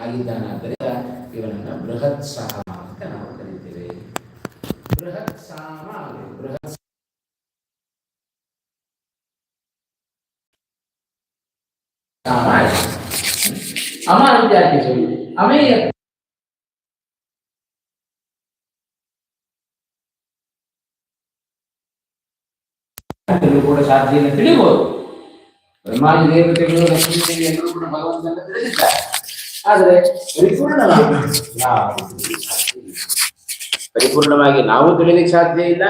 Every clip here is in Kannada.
ಆಗಿದ್ದಾನಾದ್ದರಿಂದ ಇವನನ್ನ ಬೃಹತ್ ಸಹ ಅಂತ ನಾವು ಕರಿತೇವೆ ಬೃಹತ್ ಸಾಮ ಬೃಹತ್ ಸಾಮ ಆಯ್ತು. ಅಮ ಅಂತ ಯಾಕೆ ಹೇಳಿ ಅಮೇಯ ಎಲ್ಲರೂ ಕೂಡ ಸಾಧ್ಯ ಇಲ್ಲ ತಿಳಿಬಹುದು ಬ್ರಹ್ಮಾದಿ ದೇವತೆಗಳು ಲಕ್ಷ್ಮೀ ಎಲ್ಲರೂ ಕೂಡ ಭಗವಂತನ ತಿಳಿದಿದ್ದಾರೆ. ಆದರೆ. ಪರಿಪೂರ್ಣವಾಗಿ ನಾವು ತಿಳಿಲಿಕ್ಕೆ ಸಾಧ್ಯ ಇಲ್ಲ,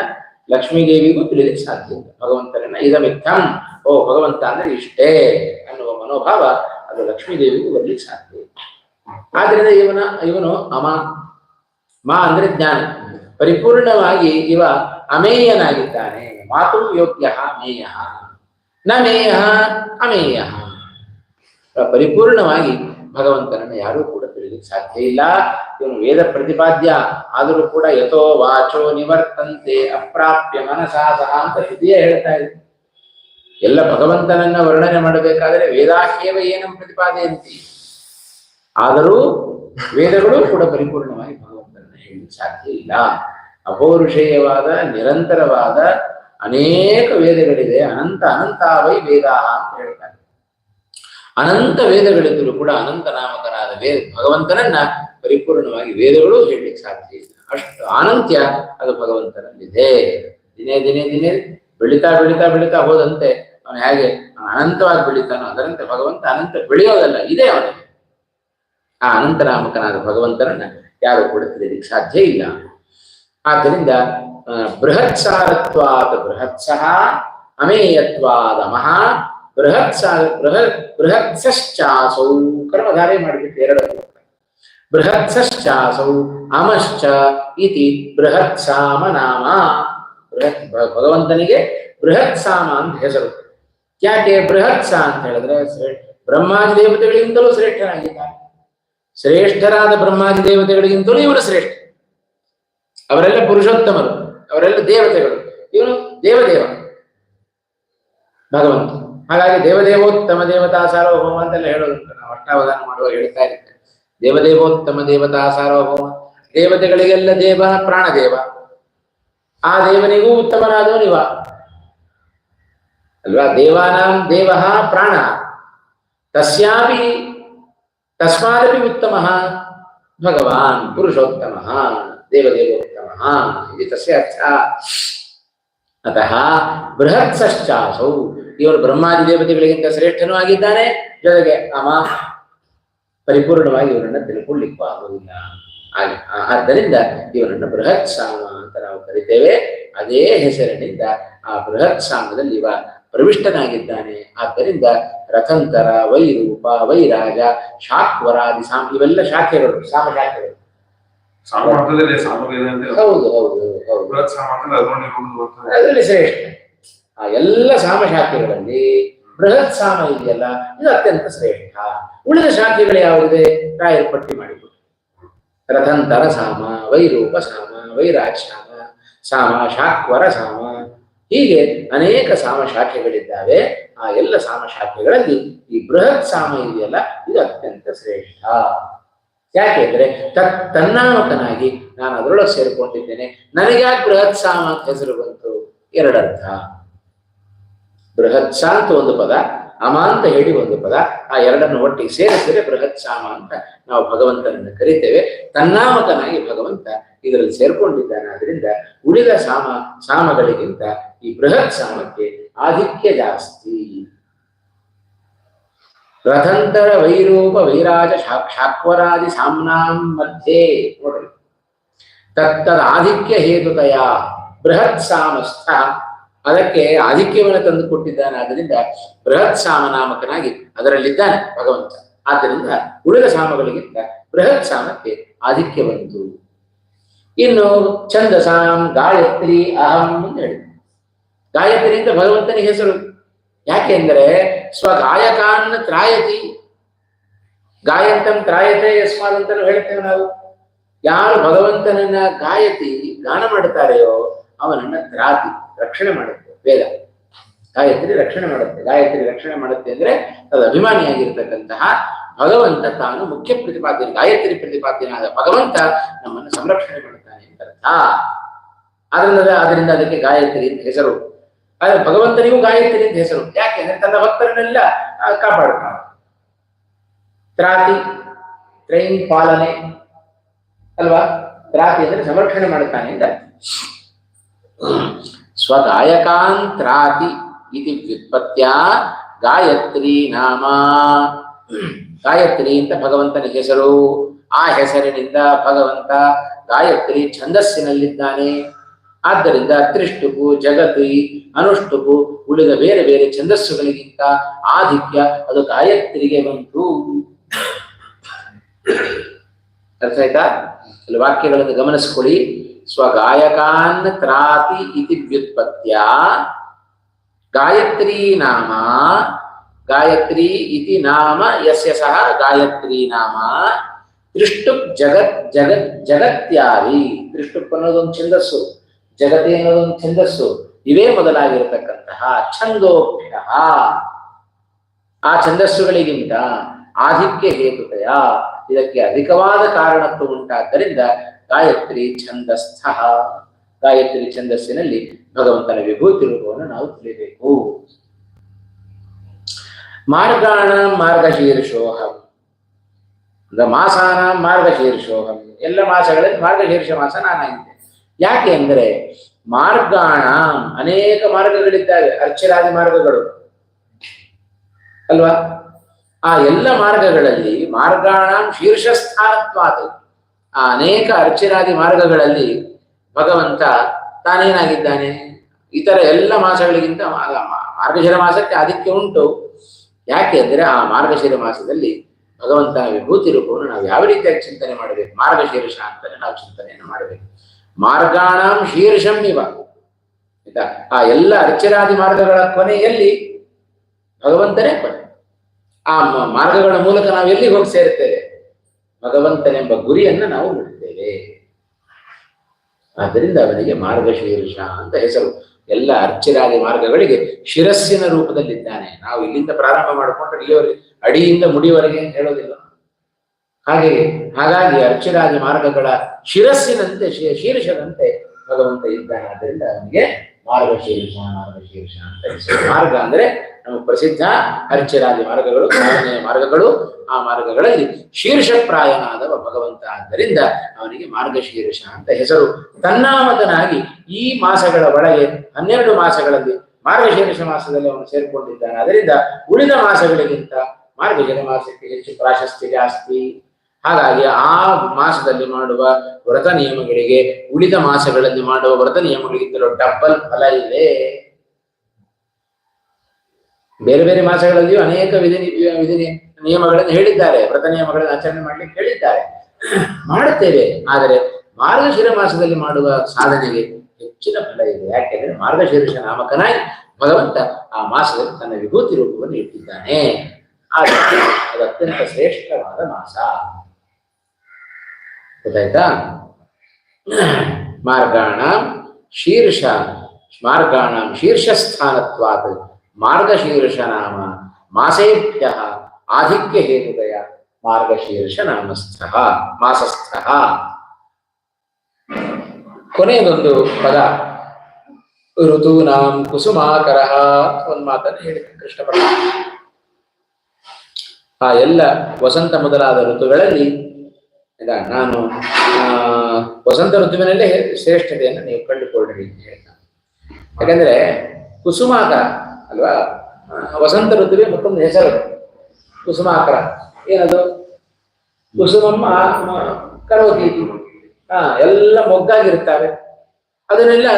ಲಕ್ಷ್ಮೀ ದೇವಿಗೂ ತಿಳಿಲಿಕ್ಕೆ ಸಾಧ್ಯ ಇಲ್ಲ. ಭಗವಂತನನ್ನ ಇದಮಿತ್ತಂ ಓ, ಭಗವಂತ ಅಂದ್ರೆ ಇಷ್ಟೇ ಅನ್ನುವ ಮನೋಭಾವ ಅದು ಲಕ್ಷ್ಮೀ ದೇವಿಗೂ ಬರ್ಲಿಕ್ಕೆ ಸಾಧ್ಯ ಇಲ್ಲ. ಆದ್ರಿಂದ ಇವನ, ಇವನು ಅಮ, ಮಾ ಅಂದ್ರೆ ಜ್ಞಾನ. ಪರಿಪೂರ್ಣವಾಗಿ ಇವ ಅಮೇಯನಾಗಿದ್ದಾನೆ. ಮಾತು ಯೋಗ್ಯ ಮೇಯ ನ ಮೇಯ ಅಮೇಯ ಪರಿಪೂರ್ಣವಾಗಿ ಭಗವಂತನನ್ನು ಯಾರೂ ಕೂಡ ತಿಳಿಯಲಿಕ್ಕೆ ಸಾಧ್ಯ ಇಲ್ಲ. ಇವನು ವೇದ ಪ್ರತಿಪಾದ್ಯ, ಆದರೂ ಕೂಡ ಯಥೋ ವಾಚೋ ನಿವರ್ತಂತೆ ಅಪ್ರಾಪ್ಯ ಮನಸಾ ಸಹ ಅಂತ ಹೇಳ್ತಾ ಇದೆ. ಎಲ್ಲ ಭಗವಂತನನ್ನ ವರ್ಣನೆ ಮಾಡಬೇಕಾದರೆ ವೇದಾಹ್ಯವ ಏನಂ ಪ್ರತಿಪಾದೆಯಂತಿ. ಆದರೂ ವೇದಗಳು ಕೂಡ ಪರಿಪೂರ್ಣವಾಗಿ ಭಗವಂತನನ್ನು ಹೇಳಲಿಕ್ಕೆ ಸಾಧ್ಯ ಇಲ್ಲ. ಅಪೌರುಷೇಯವಾದ, ನಿರಂತರವಾದ ಅನೇಕ ವೇದಗಳಿದೆ. ಅನಂತ ಅನಂತಾವೈ ವೇದ ಅಂತ ಹೇಳ್ತಾರೆ. ಅನಂತ ವೇದಗಳಿದ್ದರೂ ಕೂಡ ಅನಂತ ನಾಮಕನಾದ ವೇದ ಭಗವಂತನನ್ನ ಪರಿಪೂರ್ಣವಾಗಿ ವೇದಗಳು ಹೇಳಲಿಕ್ಕೆ ಸಾಧ್ಯ ಇಲ್ಲ. ಅಷ್ಟು ಅನಂತ್ಯ ಅದು ಭಗವಂತನಲ್ಲಿದೆ. ದಿನೇ ದಿನೇ ದಿನೇ ಬೆಳಿತಾ ಬೆಳಿತಾ ಬೆಳಿತಾ ಹೋದಂತೆ ಅವನು ಹೇಗೆ ಅನಂತವಾಗಿ ಬೆಳಿತಾನೋ ಅದರಂತೆ ಭಗವಂತ ಅನಂತ ಬೆಳೆಯೋದಲ್ಲ, ಇದೆ ಅವನಿಗೆ. ಆ ಅನಂತನಾಮಕನಾದ ಭಗವಂತನನ್ನ ಯಾರು ಕೂಡ ತಿಳಿಯಲಿಕ್ಕೆ ಸಾಧ್ಯ ಇಲ್ಲ. ಆದ್ದರಿಂದ ಬೃಹತ್ಸಾರತ್ವಾತ್ ಬೃಹತ್ಸಹ ಅಮೇಯತ್ವಾದ ಮಹಾ ಬೃಹತ್ಸಾರ ಬೃಹತ್ ಬೃಹತ್ಸಶ್ಚಾಸೌ ಕರ್ಮಧಾರೆ ಮಾಡಿಬಿಟ್ಟು ಎರಡು ಬೃಹತ್ಸಶ್ಚಾಸೌ ಅಮಶ್ಚ ಇತಿ ಬೃಹತ್ ಸಾಮ ನಾಮ. ಬೃಹತ್ ಭಗವಂತನಿಗೆ ಬೃಹತ್ ಸಾಮ ಅಂತ ಹೆಸರು. ಯಾಕೆ ಬೃಹತ್ ಅಂತ ಹೇಳಿದ್ರೆ ಬ್ರಹ್ಮಾದಿ ದೇವತೆಗಳಿಗಿಂತಲೂ ಶ್ರೇಷ್ಠನಾಗಿದ್ದಾನೆ ಶ್ರೇಷ್ಠರಾದ ಬ್ರಹ್ಮಾದಿ ದೇವತೆಗಳಿಗಿಂತಲೂ ಇವರು ಶ್ರೇಷ್ಠ ಅವರೆಲ್ಲ ಪುರುಷೋತ್ತಮರು. ಅವರೆಲ್ಲ ದೇವತೆಗಳು. ಇವನು ದೇವದೇವ. ಭಗವಂತ. ಹಾಗಾಗಿ ದೇವದೇವೋತ್ತಮ ದೇವತಾ ಸಾರ್ವಭೌಮ ಅಂತೆಲ್ಲ ಹೇಳೋದು ನಾವು ಅಷ್ಟಾವಧಾನ ಮಾಡುವ ಹೇಳ್ತಾ ಇರ್ತೇವೆ. ದೇವದೇವೋತ್ತಮ ದೇವತಾ ಸಾರ್ವಭೌಮ. ದೇವತೆಗಳಿಗೆಲ್ಲ ದೇವ, ಪ್ರಾಣದೇವ. ಆ ದೇವನಿಗೂ ಉತ್ತಮನಾದವನಿವ ಅಲ್ವಾ? ದೇವಾನಾಂ ದೇವ ಪ್ರಾಣ. ತಸ್ಯಾಪಿ ತಸ್ಮಾದಪಿ ಉತ್ತಮ ಭಗವಾನ್ ಪುರುಷೋತ್ತಮ. ದೇವದೇವೋತ್ತಮ ಇದು ತಸ್ಯ ಅರ್ಥ. ಅತಃ ಬೃಹತ್ಸಶ್ಚಾಸೌ. ಇವರು ಬ್ರಹ್ಮಾದಿ ದೇವತೆಗಳಿಗಿಂತ ಶ್ರೇಷ್ಠನೂ ಆಗಿದ್ದಾನೆ. ಜೊತೆಗೆ ಅಮ ಪರಿಪೂರ್ಣವಾಗಿ ಇವರನ್ನ ತಿಳ್ಕೊಳ್ಳಿಕ್ಕೂ ಆಗುವುದಿಲ್ಲ. ಹಾಗೆ ಆದ್ದರಿಂದ ಇವರನ್ನ ಬೃಹತ್ ಸಾಮ ಅಂತ ನಾವು ಕರಿತೇವೆ. ಅದೇ ಹೆಸರಿನಿಂದ ಆ ಬೃಹತ್ ಸಾಮದಲ್ಲಿ ಇವ ಪ್ರವಿಷ್ಟನಾಗಿದ್ದಾನೆ. ಆದ್ದರಿಂದ ರಥಂತರ ವೈರೂಪ, ವೈರಾಜ, ಶಾಕ್ವರಾದಿ ಸಾಮ, ಇವೆಲ್ಲ ಶಾಖೆಗಳು, ಸಾಮ ಶಾಖೆಗಳು. ಅಂತ ಹೌದು ಹೌದು ಹೌದು ಬೃಹತ್ ಸಾಮರ್ಥ್ಯ ಅದರಲ್ಲಿ ಇರುವುದು ಅದರಲ್ಲಿ ಶ್ರೇಷ್ಠ ಆ ಎಲ್ಲ ಸಾಮಶಾಖೆಗಳಲ್ಲಿ ಬೃಹತ್ ಸಾಮ ಇದೆಯಲ್ಲ ಇದು ಅತ್ಯಂತ ಶ್ರೇಷ್ಠ. ಉಳಿದ ಶಾಖೆಗಳು ಯಾವುದಿದೆ? ರಾಯರು ಪಟ್ಟಿ ಮಾಡಿಕೊಟ್ಟು. ರಥಂತರ ಸಾಮ ವೈರೂಪ ಸಾಮ ವೈರಾಜ್ ಸಾಮ ಸಾಮ ಶಾಕ್ವರ ಸಾಮ. ಹೀಗೆ ಅನೇಕ ಸಾಮ ಶಾಖೆಗಳಿದ್ದಾವೆ. ಆ ಎಲ್ಲ ಸಾಮ ಶಾಖೆಗಳಲ್ಲಿ ಈ ಬೃಹತ್ ಸಾಮ ಇದೆಯಲ್ಲ ಇದು ಅತ್ಯಂತ ಶ್ರೇಷ್ಠ. ಯಾಕೆಂದ್ರೆ ತತ್ ತನ್ನಾಮಕನಾಗಿ ನಾನು ಅದರೊಳಗೆ ಸೇರಿಕೊಂಡಿದ್ದೇನೆ. ನನಗೆ ಯಾಕೆ ಬೃಹತ್ ಸಾಮ ಅಂತ ಹೆಸರು ಬಂತು. ಎರಡರ್ಥ. ಬೃಹತ್ ಅಂತ ಒಂದು ಪದ ಅಮಾಂತ ಹೇಳಿ ಒಂದು ಪದ, ಆ ಎರಡನ್ನು ಒಟ್ಟಿಗೆ ಸೇರಿಸಿದರೆ ಬೃಹತ್ ಸಾಮ ಅಂತ ನಾವು ಭಗವಂತನನ್ನು ಕರಿತೇವೆ. ತನ್ನಾಮಕನಾಗಿ ಭಗವಂತ ಇದರಲ್ಲಿ ಸೇರ್ಕೊಂಡಿದ್ದಾನೆ. ಆದ್ರಿಂದ ಉಳಿದ ಸಾಮ, ಸಾಮಗಳಿಗಿಂತ ಈ ಬೃಹತ್ ಸಾಮಕ್ಕೆ ಆಧಿಕ್ಯ ಜಾಸ್ತಿ. ರಥಂತರ ವೈರೂಪ ವೈರಾಜ ಶಾಕ್ವರಾದಿ ಸಾಮ್ನಾಂ ಮಧ್ಯೆ ನೋಡ್ರಿ. ತತ್ತದ ಆಧಿಕ್ಯ ಹೇತುತಯ ಬೃಹತ್ ಸಾಮಸ್ಥ. ಅದಕ್ಕೆ ಆಧಿಕ್ಯವನ್ನು ತಂದು ಕೊಟ್ಟಿದ್ದಾನೆ. ಆದ್ದರಿಂದ ಬೃಹತ್ ಸಾಮ ನಾಮಕನಾಗಿ ಅದರಲ್ಲಿದ್ದಾನೆ ಭಗವಂತ. ಆದ್ದರಿಂದ ಉಳಿದ ಸಾಮಗಳಿಗಿಂತ ಬೃಹತ್ ಸಾಮಕ್ಕೆ ಆಧಿಕ್ಯ ಬಂತು ಇನ್ನು ಛಂದಸಾಂ ಗಾಯತ್ರಿ ಅಹಂ ಅಂತ ಹೇಳಿ ಗಾಯತ್ರಿ ಅಂತ ಭಗವಂತನಿಗೆ ಹೆಸರು. ಯಾಕೆಂದರೆ ಸ್ವಗಾಯಕಾನ್ನ ತ್ರಾಯತಿ. ಗಾಯಂತಂ ತ್ರಾಯತೆ ಯಸ್ಮಾತ್ ಹೇಳ್ತೇವೆ ನಾವು. ಯಾರು ಭಗವಂತನನ್ನ ಗಾಯತಿ, ಗಾನ ಮಾಡುತ್ತಾರೆಯೋ ಅವನನ್ನ ತ್ರಾತಿ, ರಕ್ಷಣೆ ಮಾಡುತ್ತೆ, ವೇದ. ಗಾಯತ್ರಿ ರಕ್ಷಣೆ ಮಾಡುತ್ತೆ. ಗಾಯತ್ರಿ ರಕ್ಷಣೆ ಮಾಡುತ್ತೆ ಅಂದ್ರೆ ಅದು ಅಭಿಮಾನಿಯಾಗಿರ್ತಕ್ಕಂತಹ ಭಗವಂತ ತಾನು ಮುಖ್ಯ ಪ್ರತಿಪಾದ್ಯ, ಗಾಯತ್ರಿ ಪ್ರತಿಪಾದ್ಯನಾದ ಭಗವಂತ ನಮ್ಮನ್ನು ಸಂರಕ್ಷಣೆ ಮಾಡುತ್ತಾನೆ ಅಂತ ಅರ್ಥ. ಅದರಿಂದ ಅದರಿಂದ ಅದಕ್ಕೆ ಗಾಯತ್ರಿ ಅಂತ ಹೆಸರು. ಆದ್ರೆ ಭಗವಂತನಿಗೂ ಗಾಯತ್ರಿ ಅಂತ ಹೆಸರು. ಯಾಕೆಂದ್ರೆ ತನ್ನ ಭಕ್ತರನ್ನೆಲ್ಲ ಕಾಪಾಡುತ್ತಾನೆ ತ್ರಾತಿ, ತ್ರೈನ್ ಪಾಲನೆ, ಅಲ್ವಾ? ತ್ರಾತಿ ಅಂದ್ರೆ ಸಂರಕ್ಷಣೆ ಮಾಡುತ್ತಾನೆ ಅಂತ ಸ್ವಗಾಯಕಾನ್ ತ್ರಾತಿ ಇತಿ ವ್ಯುತ್ಪತ್ತಿಯ ಗಾಯತ್ರಿ ನಾಮ. ಗಾಯತ್ರಿ ಅಂತ ಭಗವಂತನ ಹೆಸರು. ಆ ಹೆಸರಿನಿಂದ ಭಗವಂತ ಗಾಯತ್ರಿ ಛಂದಸ್ಸಿನಲ್ಲಿದ್ದಾನೆ. ಆದ್ದರಿಂದ ತ್ರಿಷ್ಟುಪು ಜಗತಿ ಅನುಷ್ಟುಭು ಉಳಿದ ಬೇರೆ ಬೇರೆ ಛಂದಸ್ಸುಗಳಿಗಿಂತ ಆಧಿಕ್ಯ, ಅದು ಗಾಯತ್ರಿಗೆ ಬಂತು ಅರ್ಥ ಆಯ್ತಾ? ವಾಕ್ಯಗಳನ್ನು ಗಮನಿಸ್ಕೊಳ್ಳಿ. ಸ್ವಗಾಯಕಾನ್ ತ್ರಾತಿ ಇತಿ ವ್ಯುತ್ಪತ್ತಿಯ ಗಾಯತ್ರಿ ನಾಮ, ಗಾಯತ್ರಿ ಇತಿ ನಾಮ, ಯಸ್ಯ ಸಹ ಗಾಯತ್ರಿ ನಾಮ. ತ್ರಿಷ್ಟುಪ್ ಜಗತ್ ಜಗತ್, ಜಗತ್ಯಾರಿ. ತ್ರಿಷ್ಟುಪ್ ಅನ್ನೋದೊಂದು ಛಂದಸ್ಸು. ಜಗತಿ ಅನ್ನೋದೊಂದು ಛಂದಸ್ಸು. ಇವೇ ಮೊದಲಾಗಿರತಕ್ಕಂತಹ ಛಂದೋಭ್ಯ ಆ ಛಂದಸ್ಸುಗಳಿಗಿಂತ ಆಧಿಕ್ಯ ಹೇತುತಯ. ಇದಕ್ಕೆ ಅಧಿಕವಾದ ಕಾರಣತ್ವ ಉಂಟಾದ್ದರಿಂದ ಗಾಯತ್ರಿ ಛಂದಸ್ಥ. ಗಾಯತ್ರಿ ಛಂದಸ್ಸಿನಲ್ಲಿ ಭಗವಂತನ ವಿಭೂತಿ ರೂಪವನ್ನು ನಾವು ತಿಳಿಬೇಕು. ಮಾರ್ಗಾಣ ಮಾರ್ಗಶೀರ್ಷೋಹಂ. ಅಂದ್ರೆ ಮಾಸಾನ ಮಾರ್ಗಶೀರ್ಷೋಹಂ. ಎಲ್ಲ ಮಾಸಗಳಲ್ಲಿ ಮಾರ್ಗಶೀರ್ಷ ಮಾಸ ನಾನಾಗಿದ್ದೆ ಯಾಕೆ ಅಂದ್ರೆ ಮಾರ್ಗಾಣ, ಅನೇಕ ಮಾರ್ಗಗಳಿದ್ದಾವೆ ಅರ್ಚರಾದಿ ಮಾರ್ಗಗಳು. ಅಲ್ವಾ? ಆ ಎಲ್ಲ ಮಾರ್ಗಗಳಲ್ಲಿ ಮಾರ್ಗಾಣ ಶೀರ್ಷಸ್ಥಾನತ್ವಾದ ಆ ಅನೇಕ ಅರ್ಚರಾದಿ ಮಾರ್ಗಗಳಲ್ಲಿ ಭಗವಂತ ತಾನೇನಾಗಿದ್ದಾನೆ? ಇತರ ಎಲ್ಲ ಮಾಸಗಳಿಗಿಂತ ಮಾರ್ಗಶಿರ ಮಾಸಕ್ಕೆ ಆದಿತ್ಯ ಉಂಟು. ಯಾಕೆ ಅಂದರೆ ಆ ಮಾರ್ಗಶಿರ ಮಾಸದಲ್ಲಿ ಭಗವಂತನ ವಿಭೂತಿ ರೂಪವನ್ನು ನಾವು ಯಾವ ರೀತಿಯಾಗಿ ಚಿಂತನೆ ಮಾಡಬೇಕು? ಮಾರ್ಗಶೀರ್ಷ ಅಂತಲೇ ನಾವು ಚಿಂತನೆಯನ್ನು ಮಾಡಬೇಕು. ಮಾರ್ಗಾಣಂ ಶೀರ್ಷಂ ಇವ. ಆಯ್ತಾ? ಆ ಎಲ್ಲ ಅರ್ಚರಾದಿ ಮಾರ್ಗಗಳ ಕೊನೆಯಲ್ಲಿ ಭಗವಂತನೇ ಕೊನೆ. ಆ ಮಾರ್ಗಗಳ ಮೂಲಕ ನಾವು ಎಲ್ಲಿ ಹೋಗಿ ಸೇರ್ತೇವೆ? ಭಗವಂತನೆಂಬ ಗುರಿಯನ್ನು ನಾವು ಬಿಡ್ತೇವೆ ಆದ್ದರಿಂದ ಅವನಿಗೆ ಮಾರ್ಗಶೀರ್ಷ ಅಂತ ಹೆಸರು. ಎಲ್ಲ ಅರ್ಚರಾದಿ ಮಾರ್ಗಗಳಿಗೆ ಶಿರಸ್ಸಿನ ರೂಪದಲ್ಲಿದ್ದಾನೆ. ನಾವು ಇಲ್ಲಿಂದ ಪ್ರಾರಂಭ ಮಾಡಿಕೊಂಡ್ರೆ ಇಲ್ಲಿಯವರೆಗೆ ಅಡಿಯಿಂದ ಮುಡಿಯವರೆಗೆ ಹೇಳೋದಿಲ್ಲ. ಹಾಗೆ ಹಾಗಾಗಿ ಅರ್ಚರಾಜ ಮಾರ್ಗಗಳ ಶಿರಸ್ಸಿನಂತೆ ಶೀರ್ಷದಂತೆ ಭಗವಂತ ಇದ್ದಾನೆ ಆದ್ದರಿಂದ ಅವನಿಗೆ ಮಾರ್ಗಶೀರ್ಷ ಮಾರ್ಗಶೀರ್ಷ ಅಂತ ಹೆಸರು. ಮಾರ್ಗ ಅಂದ್ರೆ ನಮ್ಮ ಪ್ರಸಿದ್ಧ ಅರ್ಚರಾಜ ಮಾರ್ಗಗಳು ಸಾಧನೆಯ ಮಾರ್ಗಗಳು. ಆ ಮಾರ್ಗಗಳಲ್ಲಿ ಶೀರ್ಷಪ್ರಾಯನಾದವ ಭಗವಂತ. ಆದ್ದರಿಂದ ಅವನಿಗೆ ಮಾರ್ಗಶೀರ್ಷ ಅಂತ ಹೆಸರು. ತನ್ನಾಮತನಾಗಿ ಈ ಮಾಸಗಳ ಒಳಗೆ, ಹನ್ನೆರಡು ಮಾಸಗಳಲ್ಲಿ ಮಾರ್ಗಶೀರ್ಷ ಮಾಸದಲ್ಲಿ ಅವನು ಸೇರ್ಕೊಂಡಿದ್ದಾನೆ. ಅದರಿಂದ ಉಳಿದ ಮಾಸಗಳಿಗಿಂತ ಮಾರ್ಗ ಮಾಸಕ್ಕೆ ಹೆಚ್ಚು ಪ್ರಾಶಸ್ತ್ಯ ಜಾಸ್ತಿ ಹಾಗಾಗಿ ಆ ಮಾಸದಲ್ಲಿ ಮಾಡುವ ವ್ರತ ನಿಯಮಗಳಿಗೆ, ಉಳಿದ ಮಾಸಗಳಲ್ಲಿ ಮಾಡುವ ವ್ರತ ನಿಯಮಗಳಿಗಿಂತಲೂ ಡಬ್ಬಲ್ ಫಲ ಇದೆ. ಬೇರೆ ಬೇರೆ ಮಾಸಗಳಲ್ಲಿಯೂ ಅನೇಕ ವಿಧಿ ವಿಧಿ ನಿಯಮಗಳನ್ನು ಹೇಳಿದ್ದಾರೆ, ವ್ರತ ನಿಯಮಗಳನ್ನು ಆಚರಣೆ ಮಾಡ್ಲಿಕ್ಕೆ ಹೇಳಿದ್ದಾರೆ. ಮಾಡುತ್ತೇವೆ, ಆದರೆ ಮಾರ್ಗಶಿರ ಮಾಸದಲ್ಲಿ ಮಾಡುವ ಸಾಧನೆಗೆ ಹೆಚ್ಚಿನ ಫಲ ಇದೆ. ಯಾಕೆಂದ್ರೆ ಮಾರ್ಗಶೀರ್ಷ ನಾಮಕನಾಗಿ ಭಗವಂತ ಆ ಮಾಸದಲ್ಲಿ ತನ್ನ ವಿಭೂತಿ ರೂಪವನ್ನು ಇಟ್ಟಿದ್ದಾನೆ. ಆದರೆ ಅದು ಅತ್ಯಂತ ಶ್ರೇಷ್ಠವಾದ ಮಾಸ. ಗೊತ್ತಾಯ್ತಾ? ಮಾರ್ಗಾಣ ಶೀರ್ಷ. ಮಾರ್ಗಾಣ ಶೀರ್ಷಸ್ಥಾನತ್ವಾತ್. ಮಾರ್ಗಶೀರ್ಷ ನಾಮ ಮಾಸೇಭ್ಯ ಆಧಿಕ್ಯ ಹೇತುದಯ ಮಾರ್ಗಶೀರ್ಷ ನಾಮಸ್ಥ ಮಾಸಸ್ಥ. ಕೊನೆಯದೊಂದು ಪದ. ಋತೂನಾಂ ಕುಸುಮಾಕರ. ಒಂದು ಮಾತನ್ನು ಹೇಳಿದ ಕೃಷ್ಣ ಪರಮಾತ್ಮ. ಆ ಎಲ್ಲ ವಸಂತ ಮೊದಲಾದ ಋತುಗಳಲ್ಲಿ ಇಲ್ಲ ನಾನು ವಸಂತ ಋತುವಿನಲ್ಲೇ ಶ್ರೇಷ್ಠತೆಯನ್ನು ನೀವು ಕಂಡುಕೊಳ್ಳ್ರಿ ಅಂತ ಹೇಳ್ತಾನೆ ಯಾಕಂದ್ರೆ ಕುಸುಮಾಕರ ಅಲ್ವಾ? ವಸಂತ ಋತುವಿಗೆ ಮತ್ತೊಂದು ಹೆಸರು. ಕುಸುಮಾಕರ. ಏನದು? ಕುಸುಮಮ್ಮ ಕರೋತಿ ಹಾ ಎಲ್ಲ ಮೊಗ್ಗಾಗಿರ್ತಾರೆ ಅದನ್ನೆಲ್ಲ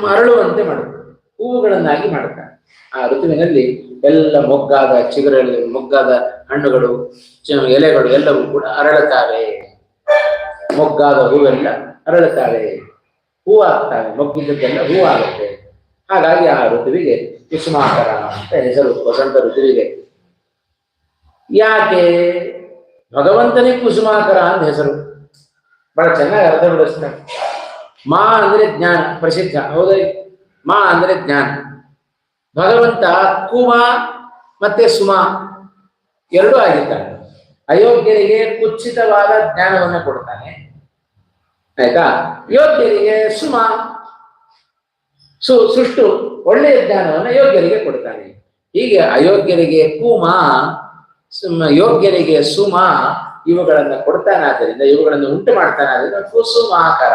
ಮರಳುವಂತೆ ಮಾಡುತ್ತೆ. ಹೂವುಗಳನ್ನಾಗಿ ಮಾಡುತ್ತಾರೆ ಆ ಋತುವಿನಲ್ಲಿ ಎಲ್ಲ ಮೊಗ್ಗಾದ ಚಿಗುರಲ್ಲಿ, ಮೊಗ್ಗಾದ ಹಣ್ಣುಗಳು ಎಲೆಗಳು ಎಲ್ಲವೂ ಕೂಡ ಅರಳುತ್ತವೆ. ಮೊಗ್ಗಾದ ಹೂವೆಲ್ಲ ಅರಳುತ್ತವೆ ಹೂವಾಗ್ತವೆ ಮೊಗ್ಗಿದ್ದಕ್ಕೆಲ್ಲ ಹೂವಾಗುತ್ತೆ. ಹಾಗಾಗಿ ಆ ಋತುವಿಗೆ ಕುಸುಮಾಕರ ಅಂತ ಹೆಸರು, ವಸಂತ ಋತುವಿಗೆ. ಯಾಕೆ? ಭಗವಂತನೇ ಕುಸುಮಾಕರ ಅಂತ ಹೆಸರು. ಬಹಳ ಚೆನ್ನಾಗಿ ಅರ್ಥ ಬಿಡಿಸ್ತಾರೆ ಮಾ ಅಂದ್ರೆ ಜ್ಞಾನ, ಪ್ರಸಿದ್ಧ, ಹೌದಾ? ಮಾ ಅಂದ್ರೆ ಜ್ಞಾನ. ಭಗವಂತ ಕುಮ ಮತ್ತೆ ಸುಮ ಎರಡೂ ಆಗಿದ್ದಾನೆ ಅಯೋಗ್ಯರಿಗೆ ಕುಚಿತವಾದ ಜ್ಞಾನವನ್ನು ಕೊಡ್ತಾನೆ. ಆಯ್ತಾ? ಯೋಗ್ಯರಿಗೆ ಸುಮ ಸು ಸುಷ್ಟು ಒಳ್ಳೆಯ ಜ್ಞಾನವನ್ನು ಯೋಗ್ಯರಿಗೆ ಕೊಡ್ತಾನೆ ಹೀಗೆ ಅಯೋಗ್ಯರಿಗೆ ಕೂಮ ಯೋಗ್ಯರಿಗೆ ಸುಮ ಇವುಗಳನ್ನ ಕೊಡ್ತಾನಾದ್ದರಿಂದ, ಇವುಗಳನ್ನು ಉಂಟು ಮಾಡ್ತಾನಾದ್ರಿಂದ ಕುಸುಮಾಕರ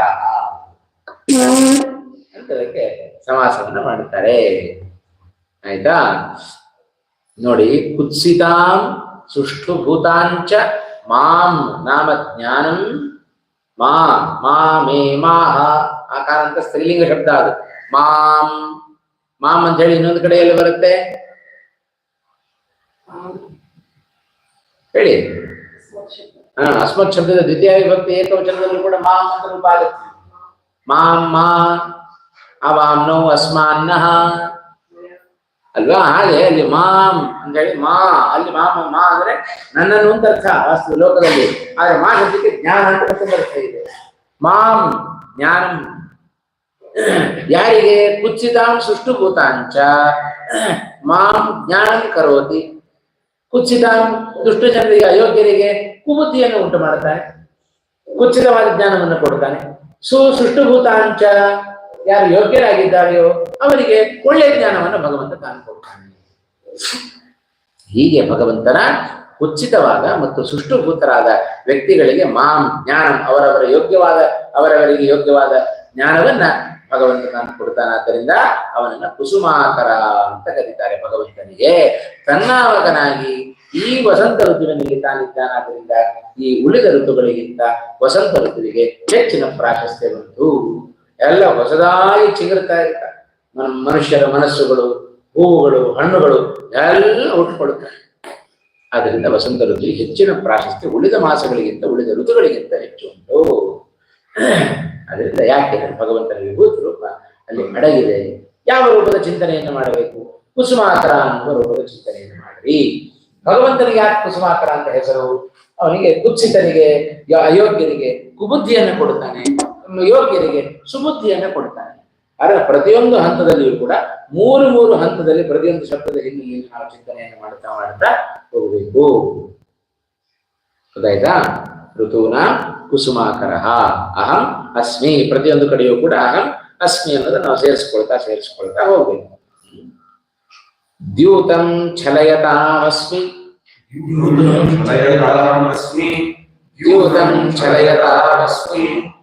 ಅಂತದಕ್ಕೆ ಸಮಾಸವನ್ನ ಮಾಡುತ್ತಾರೆ ಆಯ್ತಾ? ನೋಡಿ, ಕುತ್ಸಿತಾಂ ಸುಷ್ಟು ಭೂತಾಂಚ ಮಾಂ ನಾಮ ಜ್ಞಾನಂ ಮಾ ಮಾ, ಮೇ ಮಾಹ ಆಕಾರ ಅಂತ ಸ್ತ್ರೀಲಿಂಗ ಶಬ್ದ ಅದು. ಮಾಂ ಮಾಮ್ ಅಂತ ಹೇಳಿ ಇನ್ನೊಂದು ಕಡೆ ಎಲ್ಲಿ ಬರುತ್ತೆ. ಹೇಳಿ. ಅಸ್ಮತ್ ಶಬ್ದದ ದ್ವಿತೀಯ ವಿಭಕ್ತಿ ಏಕವಚನದಲ್ಲೂ ಕೂಡ ಮಾಂ ಅಂತ ರೂಪ ಆಗುತ್ತೆ. ಮಾಂ, ಮಾ ಅವಾಮ್ನೋ ಅಸ್ಮಾನ್ನಃ. ಅಲ್ವಾ? ಹಾಗೆ ಅಲ್ಲಿ ಮಾಮ್ ಅಂತ ಹೇಳಿ ಮಾ, ಅಲ್ಲಿ ಮಾಮ ಮಾ ಅಂದ್ರೆ ನನ್ನನ್ನು ಅಂತ ಅರ್ಥ ವಾಸ್ತು ಲೋಕದಲ್ಲಿ. ಆದ್ರೆ ಮಾ ಶಬ್ದಕ್ಕೆ ಜ್ಞಾನ ಅಂತ ಮತ್ತೊಂದು ಅರ್ಥ ಇದೆ. ಮಾಂ ಜ್ಞಾನಂ. ಯಾರಿಗೆ ಕುಚ್ಚಿತಾಂ ಸುಷ್ಟು ಭೂತಾಂಚ ಮಾಂ ಜ್ಞಾನಂ ಕರೋತಿ. ಕುಚ್ಚಿತಾಂ ದುಷ್ಟ ಜನರಿಗೆ, ಅಯೋಗ್ಯರಿಗೆ ಕುಬುದ್ಧಿಯನ್ನು ಉಂಟು ಮಾಡ್ತಾನೆ ಕುಚ್ಚಿತವಾದ ಜ್ಞಾನವನ್ನು ಕೊಡ್ತಾನೆ ಸು ಸುಷ್ಟುಭೂತಾಂಚ ಯಾರು ಯೋಗ್ಯರಾಗಿದ್ದಾರೆಯೋ ಅವರಿಗೆ ಒಳ್ಳೆಯ ಜ್ಞಾನವನ್ನು ಭಗವಂತ ತಾನು ಕೊಡ್ತಾನೆ ಹೀಗೆ ಭಗವಂತನ ಉಚಿತವಾದ ಮತ್ತು ಸುಷ್ಟುಭೂತರಾದ ವ್ಯಕ್ತಿಗಳಿಗೆ ಮಾಂ, ಜ್ಞಾನಂ, ಅವರವರ ಯೋಗ್ಯವಾದ, ಅವರವರಿಗೆ ಯೋಗ್ಯವಾದ ಜ್ಞಾನವನ್ನ ಭಗವಂತ ತಾನು ಕೊಡ್ತಾನಾದ್ದರಿಂದ ಅವನನ್ನ ಕುಸುಮಾಕರ ಅಂತ ಕರೀತಾರೆ ಭಗವಂತನಿಗೆ. ತನ್ನಾವಕನಾಗಿ ಈ ವಸಂತ ಋತುವಿನಲ್ಲಿ ತಾನಿದ್ದಾನಾದ್ದರಿಂದ ಈ ಉಳಿದ ಋತುಗಳಿಗಿಂತ ವಸಂತ ಋತುವಿಗೆ ಹೆಚ್ಚಿನ ಪ್ರಾಶಸ್ತ್ಯ ಬಂತು. ಎಲ್ಲ ಹೊಸದಾಗಿ ಚಿಗುರ್ತಾ ಇರ್ತಾರೆ ಮನ್- ಮನುಷ್ಯರ ಮನಸ್ಸುಗಳು, ಹೂವುಗಳು, ಹಣ್ಣುಗಳು ಎಲ್ಲ ಹುಟ್ಟುಕೊಳ್ಳುತ್ತವೆ ಆದ್ದರಿಂದ ವಸಂತ ಋತು ಹೆಚ್ಚಿನ ಪ್ರಾಶಸ್ತ್ಯ ಉಳಿದ ಮಾಸಗಳಿಗಿಂತ ಉಳಿದ ಋತುಗಳಿಗಿಂತ ಹೆಚ್ಚು ಉಂಟು. ಅದರಿಂದ ಯಾಕೆ ಭಗವಂತನ ವಿಭೂತಿ ರೂಪ ಅಲ್ಲಿ ಅಡಗಿದೆ ಯಾವ ರೂಪದ ಚಿಂತನೆಯನ್ನು ಮಾಡಬೇಕು? ಕುಸುಮಾಕರ ಅನ್ನುವ ರೂಪದ ಚಿಂತನೆಯನ್ನು ಮಾಡಿರಿ. ಭಗವಂತನಿಗೆ ಯಾಕೆ ಕುಸುಮಾಕರ ಅಂತ ಹೆಸರು? ಅವನಿಗೆ ಕುತ್ಸಿತನಿಗೆ, ಅಯೋಗ್ಯನಿಗೆ ಕುಬುದ್ಧಿಯನ್ನು ಕೊಡುತ್ತಾನೆ. ಯೋಗ್ಯರಿಗೆ ಸುಬುದ್ಧಿಯನ್ನು ಕೊಡ್ತಾನೆ ಆದರೆ ಪ್ರತಿಯೊಂದು ಹಂತದಲ್ಲಿಯೂ ಕೂಡ ಮೂರು ಮೂರು ಹಂತದಲ್ಲಿ ಪ್ರತಿಯೊಂದು ಶಬ್ದದ ಹಿನ್ನೆಲೆಯಲ್ಲಿ ನಾವು ಚಿಂತನೆಯನ್ನು ಮಾಡ್ತಾ ಮಾಡ್ತಾ ಹೋಗಬೇಕು. ಗೊತ್ತಾಯ್ತಾ ಋತುನ ಕುಸುಮಾಕರ ಅಹಂ ಅಸ್ಮಿ. ಪ್ರತಿಯೊಂದು ಕಡೆಯೂ ಕೂಡ ಅಹಂ ಅಸ್ಮಿ ಅನ್ನೋದನ್ನ ನಾವು ಸೇರಿಸ್ಕೊಳ್ತಾ ಸೇರಿಸ್ಕೊಳ್ತಾ ಹೋಗ್ಬೇಕು. ದ್ಯೂತಂ ಛಲಯತಾಮಸ್ಮಿ. ಛಲಯತಾಮಸ್ಮಿ. ದ್ಯೂತಂ ಛಲಯತಾಮಸ್ಮಿ.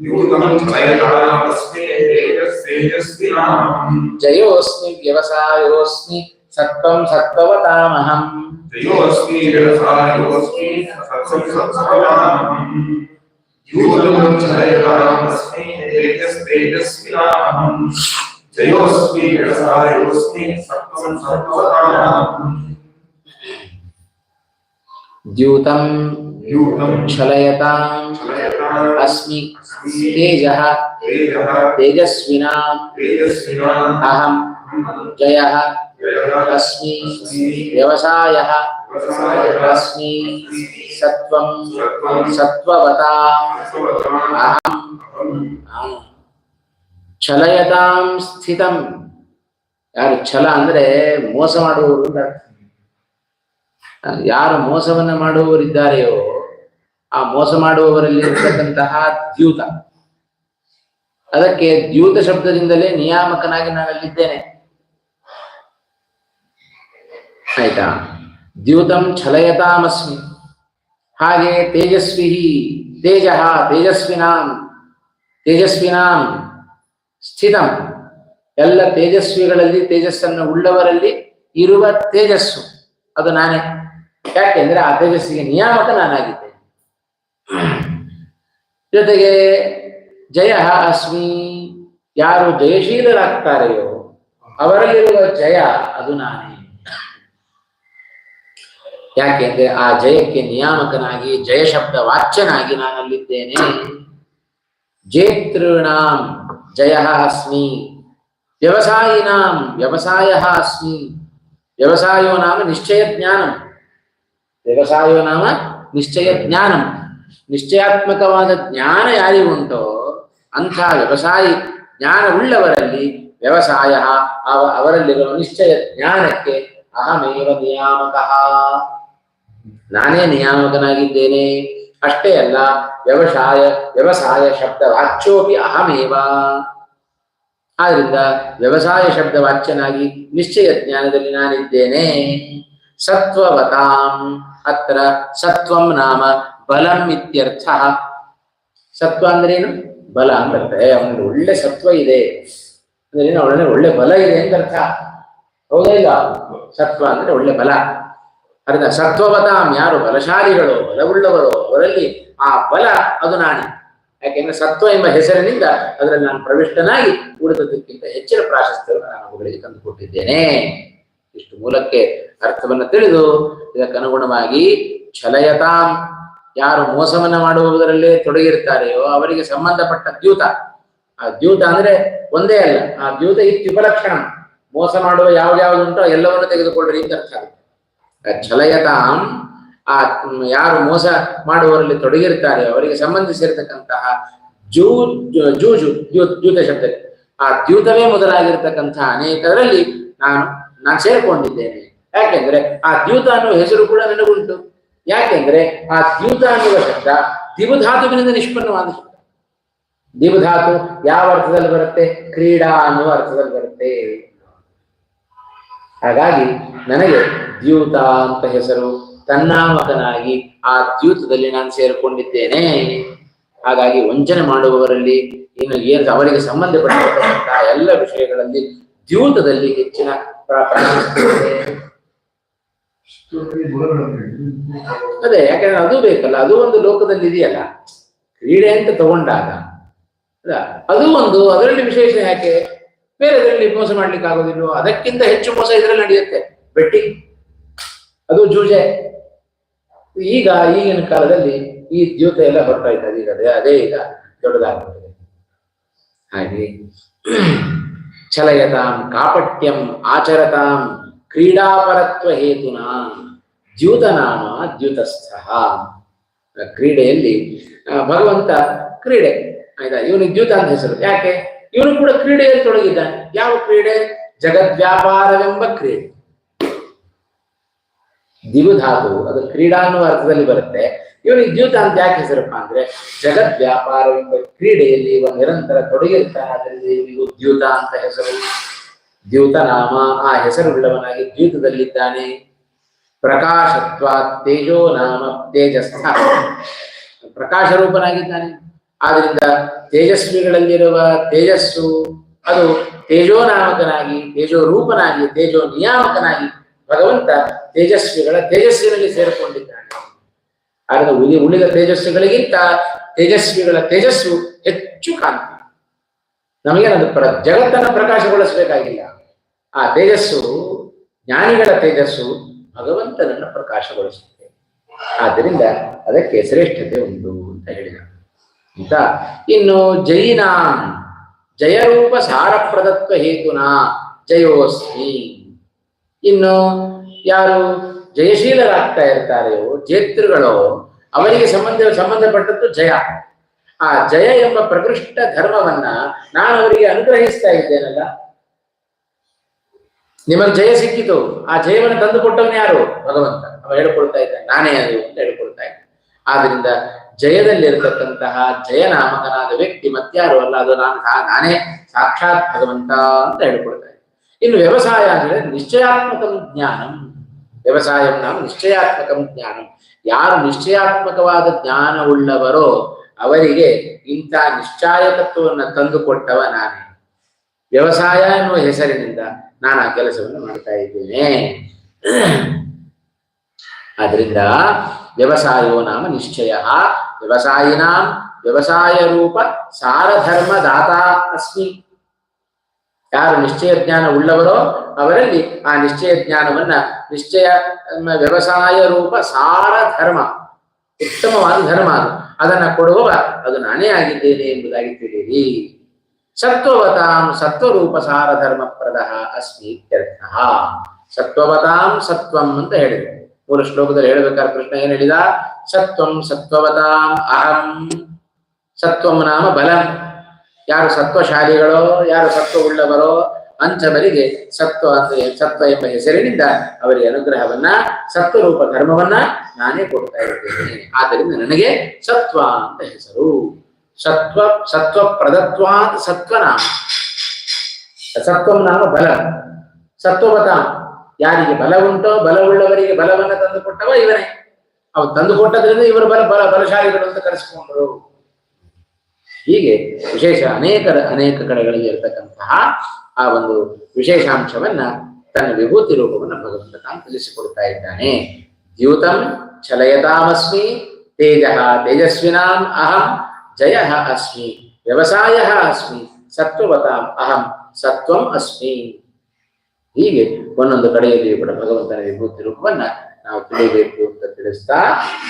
ದ್ಯೂತಂ ಛಲಯತಾಮಸ್ಮಿ ತೇಜಸ್ ತೇಜಸ್ವಿನಾಮಹಂ ಯೂತಂ ಛಲಯತಾಮಸ್ಮಿ ತೇಜಸ್ ತೇಜಸ್ವಿನಾಮಹಂ ಜಯೋಸ್ಮಿ ವ್ಯವಸಾಯೋಸ್ಮಿ ಸತ್ವಂ ಸತ್ವವತಾಮಹಂ ಜಯೋಸ್ಮಿ ವ್ಯವಸಾಯೋಸ್ಮಿ ಸತ್ವಂ ಸತ್ವವತಾಮಹಂ ಯೂತಂ ಛಲಯತಾಮಸ್ಮಿ ತೇಜಸ್ ತೇಜಸ್ವಿನಾಮಹಂ ಜಯೋಸ್ಮಿ ವ್ಯವಸಾಯೋಸ್ಮಿ ಸತ್ವಂ ಸತ್ವವತಾಮಹಂ ದ್ಯೂತಂ ಯೂತಂ ಛಲಯತಾಂ ಛಲಯತಾಂ ಅಸ್ಮಿ ತೇಜಃ ತೇಜಃ ತೇಜಸ್ವಿನಾಂ ತೇಜಸ್ವಿನಾಂ ಅಹಂ ಜಯಃ ಜಯಃ ಅಸ್ಮಿ ವ್ಯವಸಾಯಃ ವ್ಯವಸಾಯಃ ಅಸ್ಮಿ ಸತ್ವಂ ಸತ್ವಂ ಸತ್ವವತಾಂ ಸತ್ವವತಾಂ ಅಹಂ ಅಹಂ ಛಲಯತಾಂ ಸ್ಥಿತಂ ಯಾರು ಛಲ ಅಂದ್ರೆ ಮೋಸ ಮಾಡುವವರು ಅಂತ ಅರ್ಥ. ಯಾರು ಮೋಸವನ್ನ ಮಾಡುವವರಿದ್ದಾರೆಯೋ ಆ ಮೋಸ ಮಾಡುವವರಲ್ಲಿ ಇರತಕ್ಕಂತಹ ದ್ಯೂತ. ಅದಕ್ಕೆ ದ್ಯೂತ ಶಬ್ದದಿಂದಲೇ ನಿಯಾಮಕನಾಗಿ ನಾನಲ್ಲಿದ್ದೇನೆ ಆಯ್ತಾ? ದ್ಯೂತಂ ಛಲಯತಾಮಸ್ಮಿ. ಹಾಗೆ ತೇಜಸ್ವಿ ತೇಜ ತೇಜಸ್ವಿನಾಂ ತೇಜಸ್ವಿನಾಂ ಸ್ಥಿತಂ. ಎಲ್ಲ ತೇಜಸ್ವಿಗಳಲ್ಲಿ ತೇಜಸ್ಸನ್ನು ಉಳ್ಳವರಲ್ಲಿ ಇರುವ ತೇಜಸ್ಸು. ಅದು ನಾನೇ. ಯಾಕೆಂದ್ರೆ ಆ ತೇಜಸ್ಸಿಗೆ ನಿಯಾಮಕ ನಾನಾಗಿದ್ದೇನೆ ಜೊತೆಗೆ ಜಯ ಅಸ್ಮಿ ಯಾರು ಜಯಶೀಲರಾಗ್ತಾರೆಯೋ ಅವರಲ್ಲಿರುವ ಜಯ ಅದು ನಾನೇ ಯಾಕೆಂದ್ರೆ ಆ ಜಯಕ್ಕೆ ನಿಯಾಮಕನಾಗಿ, ಜಯ ಶಬ್ದ ವಾಚ್ಯನಾಗಿ ನಾನಲ್ಲಿದ್ದೇನೆ. ಜೇತॄಣಾಂ ಜಯ ಅಸ್ಮಿ, ವ್ಯವಸಾಯಿನಾಂ ವ್ಯವಸಾಯ ಅಸ್ಮಿ, ವ್ಯವಸಾಯೋ ನಾಮ ನಿಶ್ಚಯ ಜ್ಞಾನಂ ವ್ಯವಸಾಯೋ ನಾಮ ನಿಶ್ಚಯ ಜ್ಞಾನಂ ನಿಶ್ಚಯಾತ್ಮಕವಾದ ಜ್ಞಾನ ಯಾರಿಗುಂಟೋ ಅಂಥ ವ್ಯವಸಾಯಿ ಜ್ಞಾನವುಳ್ಳವರಲ್ಲಿ ವ್ಯವಸಾಯ, ಅವ ಅವರಲ್ಲಿರುವ ನಿಶ್ಚಯ ಜ್ಞಾನಕ್ಕೆ ಅಹಮೇವ ನಿಯಾಮಕ. ನಾನೇ ನಿಯಾಮಕನಾಗಿದ್ದೇನೆ. ಅಷ್ಟೇ ಅಲ್ಲ, ವ್ಯವಸಾಯ ವ್ಯವಸಾಯ ಶಬ್ದ ವಾಚ್ಯೋಪಿ ಅಹಮೇವ. ಆದ್ರಿಂದ ವ್ಯವಸಾಯ ಶಬ್ದ ವಾಚ್ಯನಾಗಿ ನಿಶ್ಚಯ ಜ್ಞಾನದಲ್ಲಿ ನಾನಿದ್ದೇನೆ. ಸತ್ವವತಾಂ ಅತ್ರ ಸತ್ವಂ ನಾಮ ಬಲಂ ಇತ್ಯರ್ಥ. ಸತ್ವ ಅಂದ್ರೇನು ಬಲ ಅಂತ ಅರ್ಥ. ಏ, ಅವನಿಗೆ ಒಳ್ಳೆ ಸತ್ವ ಇದೆ. ಅಂದ್ರೆ ಅವನ ಒಳ್ಳೆ ಬಲ ಇದೆ ಅಂತ ಅರ್ಥ. ಹೌದಾ ಸತ್ವ ಅಂದ್ರೆ ಒಳ್ಳೆ ಬಲ. ಅದನ್ನ ಸತ್ವವತಾಂ ಯಾರು? ಬಲಶಾಲಿಗಳು ಬಲವುಳ್ಳವರು ಅವರಲ್ಲಿ ಆ ಬಲ ಅದು ನಾನೇ. ಯಾಕೆಂದ್ರೆ ಸತ್ವ ಎಂಬ ಹೆಸರಿನಿಂದ ಅದರಲ್ಲಿ ನಾನು ಪ್ರವಿಷ್ಟನಾಗಿ ಉಳಿದದಕ್ಕಿಂತ ಹೆಚ್ಚಿನ ಪ್ರಾಶಸ್ತ್ಯವನ್ನು ನಾನು ಅವುಗಳಿಗೆ ತಂದುಕೊಟ್ಟಿದ್ದೇನೆ. ಇಷ್ಟು ಮೂಲಕ್ಕೆ ಅರ್ಥವನ್ನು ತಿಳಿದು ಇದಕ್ಕನುಗುಣವಾಗಿ ಛಲಯತಾಂ ಯಾರು ಮೋಸವನ್ನ ಮಾಡುವುದರಲ್ಲಿ ತೊಡಗಿರ್ತಾರೆಯೋ ಅವರಿಗೆ ಸಂಬಂಧಪಟ್ಟ ದ್ಯೂತ. ಆ ದ್ಯೂತ ಅಂದ್ರೆ ಒಂದೇ ಅಲ್ಲ, ಆ ದ್ಯೂತ ಇತ್ಯುಪಲಕ್ಷಣ. ಮೋಸ ಮಾಡುವ ಯಾವ್ದಾವುದುಂಟೋ ಎಲ್ಲವನ್ನು ತೆಗೆದುಕೊಳ್ಳ್ರಿ ಅಂತ ಅರ್ಥ ಛಲಯತಾಂ, ಆ ಯಾರು ಮೋಸ ಮಾಡುವವರಲ್ಲಿ ತೊಡಗಿರ್ತಾರೆ ಅವರಿಗೆ ಸಂಬಂಧಿಸಿರ್ತಕ್ಕಂತಹ ಜೂ ಜೂಜು ದ್ಯೂ- ದ್ಯೂತ ಶಬ್ದ ಆ ದ್ಯೂತವೇ ಮೊದಲಾಗಿರ್ತಕ್ಕಂತಹ ಅನೇಕರಲ್ಲಿ ನಾನು ನಾನು ಸೇರಿಕೊಂಡಿದ್ದೇನೆ. ಯಾಕೆಂದ್ರೆ ಆ ದ್ಯೂತ ಅನ್ನೋ ಹೆಸರು ಕೂಡ ನನಗುಂಟು. ಯಾಕೆಂದ್ರೆ ಆ ದ್ಯೂತ ಅನ್ನುವ ಶಬ್ದ ದಿವುಧಾತುವಿನಿಂದ ನಿಷ್ಪನ್ನವಾದ ಶಬ್ದ. ದಿವುಧಾತು ಯಾವ ಅರ್ಥದಲ್ಲಿ ಬರುತ್ತೆ? ಕ್ರೀಡಾ ಅನ್ನುವ ಅರ್ಥದಲ್ಲಿ ಬರುತ್ತೆ. ಹಾಗಾಗಿ ನನಗೆ ದ್ಯೂತ ಅಂತ ಹೆಸರು ತನ್ನಾಮಕನಾಗಿ ಆ ದ್ಯೂತದಲ್ಲಿ ನಾನು ಸೇರಿಕೊಂಡಿದ್ದೇನೆ. ಹಾಗಾಗಿ ವಂಚನೆ ಮಾಡುವವರಲ್ಲಿ ಇನ್ನು ಏನು ಅವರಿಗೆ ಸಂಬಂಧಪಟ್ಟ ಎಲ್ಲ ವಿಷಯಗಳಲ್ಲಿ ದ್ಯೂತದಲ್ಲಿ ಹೆಚ್ಚಿನ ಪ್ರ- ಪ್ರಾಶಸ್ತ್ಯ. ಅದೇ, ಯಾಕಂದ್ರೆ ಅದು ಬೇಕಲ್ಲ, ಅದು ಒಂದು ಲೋಕದಲ್ಲಿ ಇದೆಯಲ್ಲ ಕ್ರೀಡೆ ಅಂತ ತಗೊಂಡಾಗ ಅದು ಒಂದು, ಅದರಲ್ಲಿ ವಿಶೇಷ ಯಾಕೆ? ಬೇರೆದರಲ್ಲಿ ಮೋಸ ಮಾಡ್ಲಿಕ್ಕೆ ಆಗೋದಿಲ್ಲ ಅದಕ್ಕಿಂತ ಹೆಚ್ಚು ಮೋಸ ಇದರಲ್ಲಿ ನಡೆಯುತ್ತೆ. ಬೆಟ್ಟಿ, ಅದು ಜೂಜೆ. ಈಗ, ಈಗಿನ ಕಾಲದಲ್ಲಿ ಈ ದ್ಯೂತ ಎಲ್ಲ ಬರ್ತಾ ಇದ್ದಾರೆ. ಈಗ ಅದೇ ಅದೇ ಈಗ ದೊಡ್ಡದಾಗ್ತದೆ ಹಾಗೆ, ಛಲಯತಾಂ, ಕಾಪಟ್ಯಂ, ಆಚರತಾಂ ಕ್ರೀಡಾಪರತ್ವ ಹೇತುನ ದ್ಯೂತನಾಮ ದ್ಯೂತಸ್ಥ. ಕ್ರೀಡೆಯಲ್ಲಿ ಭಗವಂತ ಕ್ರೀಡೆ, ಆಯ್ತಾ? ಇವನಿಗೆ ದ್ಯೂತ ಅಂತ ಹೆಸರು. ಯಾಕೆ? ಇವನು ಕೂಡ ಕ್ರೀಡೆಯಲ್ಲಿ ತೊಡಗಿದ್ದಾನೆ. ಯಾವ ಕ್ರೀಡೆ? ಜಗದ್ವ್ಯಾಪಾರವೆಂಬ ಕ್ರೀಡೆ. ದಿವುಧಾತು ಅದು ಕ್ರೀಡಾ ಅನ್ನುವ ಅರ್ಥದಲ್ಲಿ ಬರುತ್ತೆ. ಇವನಿಗೆ ದ್ಯೂತ ಅಂತ ಯಾಕೆ ಹೆಸರಪ್ಪ ಅಂದ್ರೆ ಜಗದ್ ವ್ಯಾಪಾರವೆಂಬ ಕ್ರೀಡೆಯಲ್ಲಿ ಇವ ನಿರಂತರ ತೊಡಗಿರ್ತಾನೆ ಅದರಿಂದ ಇವನಿಗೂ ದ್ಯೂತ ಅಂತ ಹೆಸರು. ದ್ಯೂತ ನಾಮ ಆ ಹೆಸರುಳ್ಳವನಾಗಿ ದ್ಯೂತದಲ್ಲಿದ್ದಾನೆ. ಪ್ರಕಾಶತ್ವ ತೇಜೋ ನಾಮ ತೇಜಸ್ಥ. ಪ್ರಕಾಶ ರೂಪನಾಗಿದ್ದಾನೆ ಆದ್ರಿಂದ ತೇಜಸ್ವಿಗಳಲ್ಲಿರುವ ತೇಜಸ್ಸು, ಅದು ತೇಜೋ ನಾಮಕನಾಗಿ, ತೇಜೋ ರೂಪನಾಗಿ, ತೇಜೋ ನಿಯಾಮಕನಾಗಿ ಭಗವಂತ ತೇಜಸ್ವಿಗಳ ತೇಜಸ್ಸಿನಲ್ಲಿ ಸೇರಿಕೊಂಡಿದ್ದಾನೆ. ಆದರೆ ಉಳಿ ಉಳಿದ ತೇಜಸ್ವಿಗಳಿಗಿಂತ ತೇಜಸ್ವಿಗಳ ತೇಜಸ್ಸು ಹೆಚ್ಚು ಕಾಂತಿ ನಮಗೇನದು, ಪ್ರ, ಜಗತ್ತನ್ನು ಪ್ರಕಾಶಗೊಳಿಸಬೇಕಾಗಿಲ್ಲ. ಆ ತೇಜಸ್ಸು, ಜ್ಞಾನಿಗಳ ತೇಜಸ್ಸು ಭಗವಂತನನ್ನು ಪ್ರಕಾಶಗೊಳಿಸುತ್ತೆ. ಆದ್ದರಿಂದ ಅದಕ್ಕೆ ಶ್ರೇಷ್ಠತೆ ಉಂಟು ಅಂತ ಹೇಳಿದ. ಅಂತ ಇನ್ನು ಜೈನಾ ಜಯರೂಪ ಸಾರಪ್ರದತ್ವ ಹೇತುನ, ಜಯೋಸ್ಮಿ. ಇನ್ನು ಯಾರು ಜಯಶೀಲರಾಗ್ತಾ ಇರ್ತಾರೆಯೋ, ಜೇತೃಗಳು, ಅವರಿಗೆ ಸಂಬಂಧ, ಸಂಬಂಧಪಟ್ಟದ್ದು ಜಯ. ಆ ಜಯ ಎಂಬ ಪ್ರಕೃಷ್ಟ ಧರ್ಮವನ್ನ ನಾನು ಅವರಿಗೆ ಅನುಗ್ರಹಿಸ್ತಾ ಇದ್ದೇನಲ್ಲ ನಿಮಗೆ ಜಯ ಸಿಕ್ಕಿತು. ಆ ಜಯವನ್ನು ತಂದು ಕೊಟ್ಟವನು ಯಾರು? ಭಗವಂತ. ಅವ ಹೇಳ್ಕೊಳ್ತಾ ಇದ್ದಾನೆ. ನಾನೇ ಅದು ಅಂತ ಹೇಳ್ಕೊಳ್ತಾ ಇದ್ದೆ ಆದ್ರಿಂದ ಜಯದಲ್ಲಿರತಕ್ಕಂತಹ ಜಯನಾಮಕನಾದ ವ್ಯಕ್ತಿ ಮತ್ಯಾರು ಅಲ್ಲ? ಅದು ನಾನು ನಾನೇ ಸಾಕ್ಷಾತ್ ಭಗವಂತ ಅಂತ ಹೇಳ್ಕೊಳ್ತಾ ಇದ್ದೆ ಇನ್ನು ವ್ಯವಸಾಯ ಅಂದ್ರೆ ನಿಶ್ಚಯಾತ್ಮಕ ಜ್ಞಾನಂ. ವ್ಯವಸಾಯ ನಾವು ನಿಶ್ಚಯಾತ್ಮಕಂ ಜ್ಞಾನ. ಯಾರು ನಿಶ್ಚಯಾತ್ಮಕವಾದ ಜ್ಞಾನವುಳ್ಳವರೋ ಅವರಿಗೆ ಇಂಥ ನಿಶ್ಚಾಯಕತ್ವವನ್ನು ತಂದುಕೊಟ್ಟವ ನಾನೇ. ವ್ಯವಸಾಯ ಎನ್ನುವ ಹೆಸರಿನಿಂದ ನಾನು ಆ ಕೆಲಸವನ್ನು ಮಾಡ್ತಾ ಇದ್ದೇನೆ. ಆದ್ರಿಂದ ವ್ಯವಸಾಯೋ ನಾಮ ನಿಶ್ಚಯ. ವ್ಯವಸಾಯಿನಾಂ ವ್ಯವಸಾಯ ರೂಪ ಸಾರಧರ್ಮ ದಾತಾ ಅಸ್ಮಿ. ಯಾರು ನಿಶ್ಚಯ ಜ್ಞಾನ ಉಳ್ಳವರೋ ಅವರಲ್ಲಿ ಆ ನಿಶ್ಚಯ ಜ್ಞಾನವನ್ನ ನಿಶ್ಚಯ ವ್ಯವಸಾಯ ರೂಪ ಸಾರ ಧರ್ಮ ಉತ್ತಮವಾದ ಧರ್ಮ ಅದು. ಅದನ್ನ ಕೊಡುವವ ಅದು ನಾನೇ ಆಗಿದ್ದೇನೆ ಎಂಬುದಾಗಿ ತಿಳಿಯಿರಿ. ಸತ್ವವತಾಂ ಸತ್ವರೂಪ ಸಾರ ಧರ್ಮಪ್ರದ ಅಸ್ಮಿ ಇತ್ಯರ್ಥ. ಸತ್ವವತಾಂ ಸತ್ವಂ ಅಂತ ಹೇಳಿದ್ರು. ಮೂಲ ಶ್ಲೋಕದಲ್ಲಿ ಹೇಳಬೇಕಾದ್ರೆ ಕೃಷ್ಣ ಏನ್ ಹೇಳಿದ? ಸತ್ವಂ ಸತ್ವವತಾಂ ಅಹಂ. ಸತ್ವಂ ನಾಮ ಬಲಂ. ಯಾರು ಸತ್ವಶಾಲಿಗಳೋ ಯಾರು ಸತ್ವವುಳ್ಳವರೋ ಅಂಥವರಿಗೆ ಸತ್ವ ಸತ್ವ ಎಂಬ ಹೆಸರಿನಿಂದ ಅವರಿಗೆ ಅನುಗ್ರಹವನ್ನ ಸತ್ವರೂಪ ಧರ್ಮವನ್ನ ನಾನೇ ಕೊಡ್ತಾ ಇರ್ತೇನೆ ಆದ್ದರಿಂದ ನನಗೆ ಸತ್ವ ಅಂತ ಹೆಸರು. ಸತ್ವ ಸತ್ವ ಪ್ರದತ್ವಾತ್ ಸತ್ವನಾಮ. ಸತ್ವಂ ನಾಮ ಬಲ. ಸತ್ವವತ ಯಾರಿಗೆ ಬಲ ಉಂಟೋ, ಬಲವುಳ್ಳವರಿಗೆ ಬಲವನ್ನ ತಂದು ಕೊಟ್ಟವ ಇವನೇ. ಅವು ತಂದು ಕೊಟ್ಟದ್ರಿಂದ ಇವರು ಬಲ ಬಲ, ಬಲಶಾಲಿಗಳು ಅಂತ ಕರೆಸಿಕೊಂಡರು. ಹೀಗೆ ವಿಶೇಷ ಅನೇಕ ಅನೇಕ ಕಡೆಗಳಿಗೆ ಇರತಕ್ಕಂತಹ ಆ ಒಂದು ವಿಶೇಷಾಂಶವನ್ನ ತನ್ನ ವಿಭೂತಿ ರೂಪವನ್ನ ಭಗವಂತ ತಾನು ತಿಳಿಸಿಕೊಡ್ತಾ ಇದ್ದಾನೆ. ದ್ಯೂತಂ ಚಲಯತಾಮಸ್ಮಿ ತೇಜಃ ತೇಜಸ್ವಿನಾಂ ಅಹಂ ಜಯ ಅಸ್ಮಿ ವ್ಯವಸಾಯ ಅಸ್ಮಿ ಸತ್ವವತಾಂ ಅಹಂ ಸತ್ವಂ ಅಸ್ಮಿ ಹೀಗೆ ಒಂದೊಂದು ಕಡೆಯಲ್ಲಿ ಕೂಡ ಭಗವಂತನ ವಿಭೂತಿ ರೂಪವನ್ನ ನಾವು ತಿಳಿಯಬೇಕು ಅಂತ ತಿಳಿಸ್ತಾ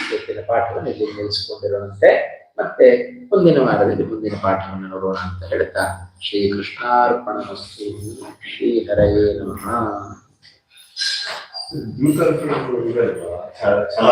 ಇವತ್ತಿನ ಪಾಠವನ್ನು ಇಲ್ಲಿ ನಿಲ್ಲಿಸಿಕೊಂಡಿರುವಂತೆ, ಮತ್ತೆ ಮುಂದಿನ ವಾರದಲ್ಲಿ ಮುಂದಿನ ಪಾಠವನ್ನು ನೋಡೋಣ ಅಂತ ಹೇಳ್ತಾ ಶ್ರೀ ಕೃಷ್ಣಾರ್ಪಣಮಸ್ತು ಶ್ರೀ ಹರಯೇ ನಮಃ. ಛಲ